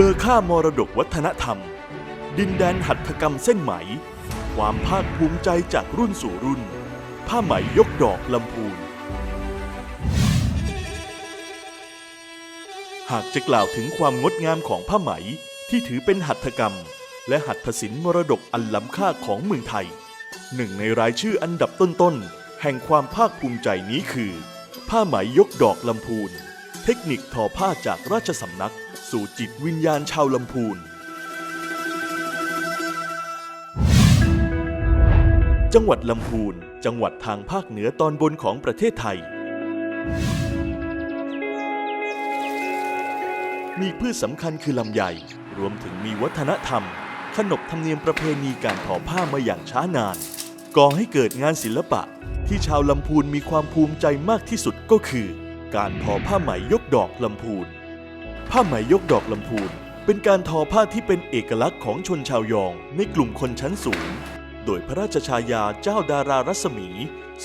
เลอค่ามรดกวัฒนธรรม ดินแดนหัตถกรรมเส้นไหม ความภาคภูมิใจจากรุ่นสู่รุ่น ผ้าไหมยกดอกลำพูน หากจะกล่าวถึงความงดงามของผ้าไหมที่ถือเป็นหัตถกรรม และหัตถศิลป์มรดกอันล้ำค่าของเมืองไทย หนึ่งในรายชื่ออันดับต้นๆ แห่งความภาคภูมิใจนี้คือ ผ้าไหมยกดอกลำพูน เทคนิคทอผ้าจากราชสำนัก สู่จิตวิญญาณชาวลำพูน จังหวัดลำพูน จังหวัดทางภาคเหนือตอนบนของประเทศไทย มีพืชสำคัญคือลำไย รวมถึงมีวัฒนธรรม ขนบธรรมเนียมประเพณีการทอผ้ามาอย่างช้านาน ก่อให้เกิดงานศิลปะที่ชาวลำพูนมีความภูมิใจมากที่สุดก็คือ การทอผ้าไหมยกดอกลำพูน ผ้าไหมยกดอกลำพูน เป็นการทอผ้าที่เป็นเอกลักษณ์ของชนชาวยองในกลุ่มคนชั้นสูง โดยพระราชชายาเจ้าดารารัศมี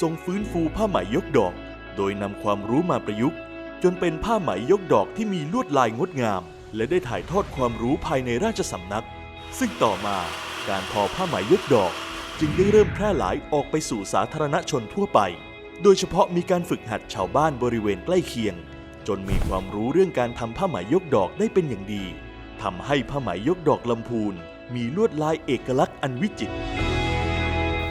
ทรงฟื้นฟูผ้าไหมยกดอก โดยนำความรู้มาประยุกต์ จนเป็นผ้าไหมยกดอกที่มีลวดลายงดงาม และได้ถ่ายทอดความรู้ภายในราชสำนัก ซึ่งต่อมาการทอผ้าไหมยกดอก จึงได้เริ่มแพร่หลายออกไปสู่สาธารณชนทั่วไป โดยเฉพาะมีการฝึกหัดชาวบ้านบริเวณใกล้เคียง จนมีความรู้เรื่องการทำผ้าไหมยกดอกได้เป็นอย่างดีทำให้ผ้าไหมยกดอกลำพูน มีลวดลายเอกลักษณ์อันวิจิตร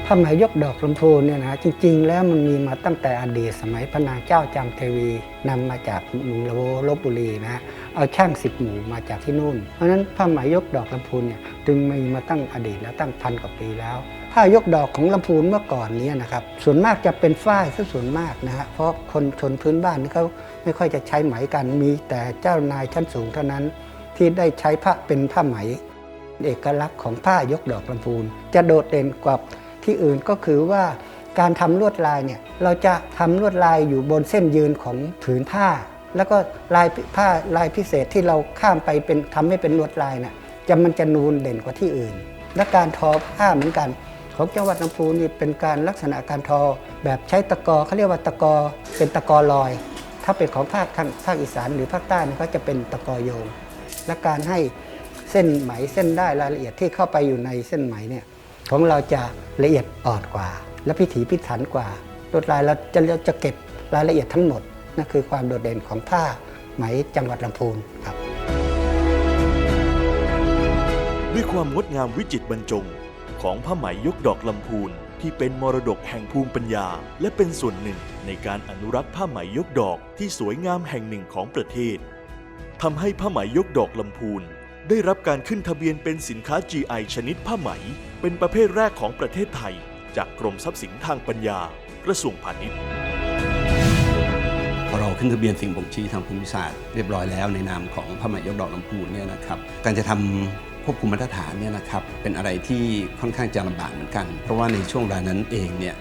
ผ้าไหมยกดอกลำพูนเนี่ยนะจริง ๆ แล้วมันมีมาตั้งแต่อดีตสมัยพระนางเจ้าจามเทวีนำมาจากเมืองลบบุรีนะเอาช่างสิบหมู่มาจากที่นู่น เพราะฉะนั้นผ้าไหมยกดอกลำพูนเนี่ยจึงมีมาตั้งอดีตแล้วตั้งพันกว่าปีแล้ว ผ้ายกดอกของลำพูนเมื่อก่อนนี้นะครับส่วนมากจะเป็นฝ้ายซะส่วนมากนะฮะเพราะคนชนพื้นบ้านนี่เขาไม่ค่อยจะใช้ไหมกันมีแต่เจ้านายชั้นสูงเท่านั้น ที่ได้ใช้ผ้าเป็นผ้าไหม เอกลักษณ์ของผ้ายกดอกลำพูน จะโดดเด่นกว่าที่อื่นก็คือว่าการทำลวดลายเนี่ยเราจะทำลวดลายอยู่บนเส้นยืนของผืนผ้า แล้วก็ลายผ้าลายพิเศษที่เราข้ามไปเป็นทำให้เป็นลวดลายเนี่ยจะมันจะนูนเด่นกว่าที่อื่น และการทอผ้าเหมือนกัน ของจังหวัดลำพูนนี่เป็นการลักษณะการทอ แบบใช้ตะกอเขาเรียกว่าตะกอเป็นตะกอลอย ถ้าเป็นของภาคภาคอีสานหรือภาคใต้นี่าจะเป็นตะกอโยง และการให้เส้นไหมเส้นได้รายละเอียดที่เข้าไปอยู่ในเส้นไหมเนี่ยของเราจะละเอียดอ่อนกว่า และพิถีพิถันกว่าลวดลายเราจะเราจะเก็บรายละเอียดทั้งหมดนั่นคือความโดดเด่นของผ้าไหมจังหวัดลำพูนครับ ด้วยความงดงามวิจิตรบรรจง ของผ้าไหมยกดอกลำพูนที่เป็นมรดกแห่งภูมิปัญญา และเป็นส่วนหนึ่งในการอนุรักษ์ผ้าไหมยกดอกที่สวยงามแห่งหนึ่งของประเทศทำให้ผ้าไหมยกดอกลำพูนได้รับการขึ้นทะเบียนเป็นสินค้า GI ชนิดผ้าไหม เป็นประเภทแรกของประเทศไทย จากกรมทรัพย์สินทางปัญญา กระทรวงพาณิชย์พอเราขึ้นทะเบียนสิ่งบ่งชี้ทางภูมิศาสตร์เรียบร้อยแล้วในนามของพระหมายกดอกลำพูนเนี่ยนะครับการจะทำ ควบคุมมาตรฐานเนี่ยนะครับเป็นอะไรที่ค่อนข้างจะลำบากเหมือนกัน เพราะว่าในช่วงเวลานั้นเองเนี่ย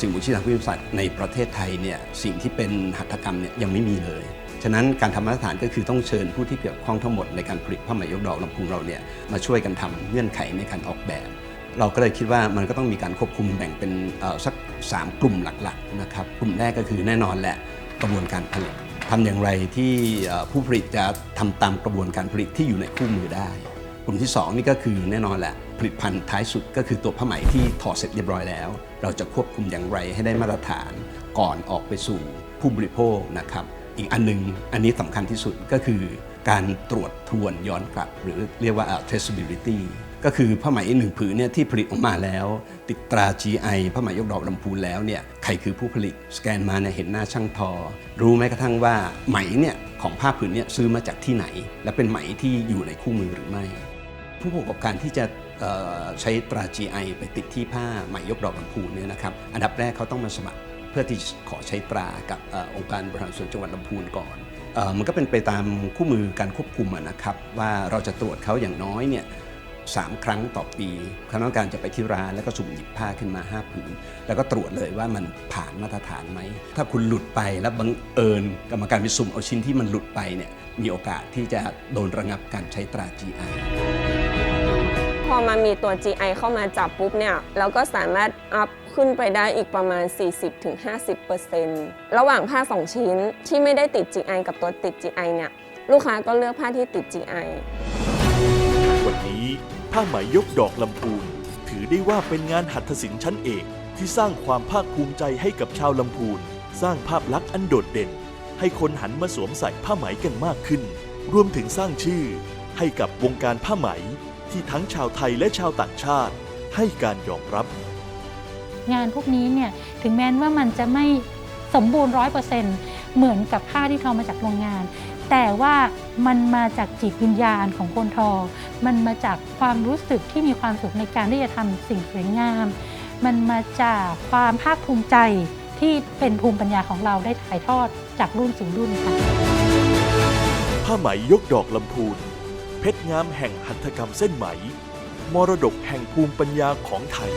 สิ่งบ่งชี้ทางภูมิศาสตร์ในประเทศไทยเนี่ยสิ่งที่เป็นหัตถกรรมเนี่ยยังไม่มีเลยฉะนั้นการทำมาตรฐานก็คือต้องเชิญผู้ที่เกี่ยวข้องทั้งหมดในการผลิตผ้าไหมยกดอกลำพูนเราเนี่ยมาช่วยกันทำเงื่อนไขในการออกแบบ เราก็เลยคิดว่ามันก็ต้องมีการควบคุมแบ่งเป็นสัก 3 กลุ่มหลักๆนะครับกลุ่มแรกก็คือแน่นอนแหละกระบวนการผลิตทำอย่างไรที่ผู้ผลิตจะทำตามกระบวนการผลิตที่อยู่ในคู่มือได้ กลุ่มที่ 2 นี่ก็คือแน่นอนแหละ ผลิตภัณฑ์ท้ายสุดก็คือตัวผ้าไหมที่ถอดเสร็จเรียบร้อยแล้ว เราจะควบคุมอย่างไรให้ได้มาตรฐานก่อนออกไปสู่ผู้บริโภคนะครับ อีกอันหนึงอันนี้สำคัญที่สุดก็คือ การตรวจทวนย้อนกลับ หรือเรียกว่า traceability ก็คือผ้าไหมหนึ่งผืนเนี่ยที่ผลิตออกมาแล้ว ติดตรา GI ผ้าไหมยกดอกลำพูนแล้วเนี่ยใครคือผู้ผลิตสแกนมาเนี่ยเห็นหน้าช่างทอ รู้ไหมกระทั่งว่าไหมเนี่ยของผ้าผืนเนี่ยซื้อมาจากที่ไหน และเป็นไหมที่อยู่ในคู่มือหรือไม่ ผู้ประกอบการที่จะใช้ตรา GI ไปติดที่ผ้าไหมยกดอกลำพูนเนี่ยนะครับอันดับแรกเขาต้องมาสมัครเพื่อที่ขอใช้ตรากับอองค์การบริหารส่วนจังหวัดลำพูนก่อนออมันก็เป็นไปตามคู่มือการควบคุมนะครับ ว่าเราจะตรวจเขาอย่างน้อยเนี่ยสามครั้งต่อปีคณะกรรมการจะไปที่ร้านแล้วก็สุ่มหยิบผ้าขึ้นมา5ผืนแล้วก็ตรวจเลยว่ามันผ่านมาตรฐานไหม ถ้าคุณหลุดไปแล้วบังเอิญกรรมการไปสุ่มเอาชิ้นที่มันหลุดไปเนี่ยมีโอกาสที่จะโดนระงับการใช้ตรา GI พอ มามีตัว GI เข้ามาจับปุ๊บเนี่ยเราก็สามารถอัพขึ้นไปได้อีกประมาณ 40-50%ระหว่างผ้า 2 ชิ้นที่ไม่ได้ติด GI กับตัวติด GI เนี่ยลูกค้าก็เลือกผ้าที่ติด GI วันนี้ผ้าไหมยกดอกลำพูนถือได้ว่าเป็นงานหัตถศิลป์ชั้นเอกที่สร้างความภาคภูมิใจให้กับชาวลำพูน สร้างภาพลักษณ์อันโดดเด่น ให้คนหันมาสวมใส่ผ้าไหมกันมากขึ้น รวมถึงสร้างชื่อให้กับวงการผ้าไหม ที่ทั้งชาวไทยและชาวต่างชาติให้การยอมรับ งานพวกนี้เนี่ยถึงแม้ว่ามันจะไม่สมบูรณ์ร้อยเปอร์เซ็นต์เหมือนกับผ้าที่ทอมาจากโรงงาน แต่ว่ามันมาจากจิตวิญญาณของคนทอ มันมาจากความรู้สึกที่มีความสุขในการที่จะทำสิ่งสวยงาม มันมาจากความภาคภูมิใจที่เป็นภูมิปัญญาของเราได้ถ่ายทอดจากรุ่นสู่รุ่นค่ะผ้าไหมยกดอกลำพูน เพชรงามแห่งหัตถกรรมเส้นไหม มรดกแห่งภูมิปัญญาของไทย